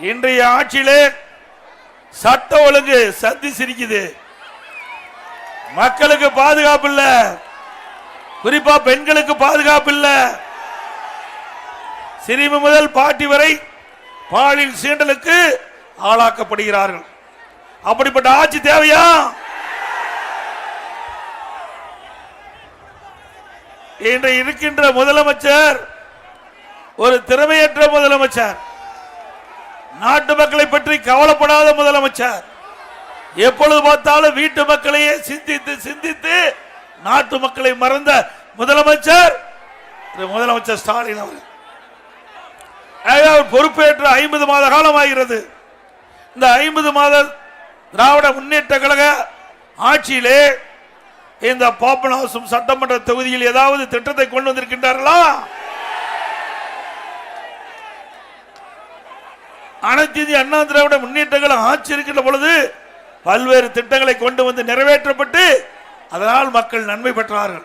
இன்றைய ஆட்சியிலே சட்ட ஒழுங்கு சந்தி சிரிக்குது. மக்களுக்கு பாதுகாப்பு இல்ல. குறிப்பா பெண்களுக்கு பாதுகாப்பு இல்ல. சிறுமி முதல் பாட்டி வரை பாலியல் சீண்டலுக்கு ஆளாக்கப்படுகிறார்கள். அப்படிப்பட்ட ஆட்சி தேவையா? இன்று இருக்கின்ற முதலமைச்சர் ஒரு திறமையற்ற முதலமைச்சர். நாட்டு மக்களை பற்றி கவலைப்படாத முதலமைச்சர். எப்பொழுது பார்த்தாலும் வீட்டு மக்களையே சிந்தித்து சிந்தித்து நாட்டு மக்களை மறந்த முதலமைச்சர் முதலமைச்சர் ஸ்டாலின் அவர் பொறுப்பேற்று ஐம்பது மாத காலம் ஆகிறது இந்த ஐம்பது மாத திராவிட முன்னேற்ற கழக ஆட்சியிலே இந்த பாப்பநாசம் சட்டமன்ற தொகுதியில் ஏதாவது திட்டத்தை கொண்டு வந்திருக்கின்றார்களா? அனைத்து இந்திய அண்ணா திராவிட முன்னேற்ற ஆட்சி இருக்கின்ற பொழுது பல்வேறு திட்டங்களை கொண்டு வந்து நிறைவேற்றப்பட்டு அதனால் மக்கள் நன்மை பெற்றார்கள்.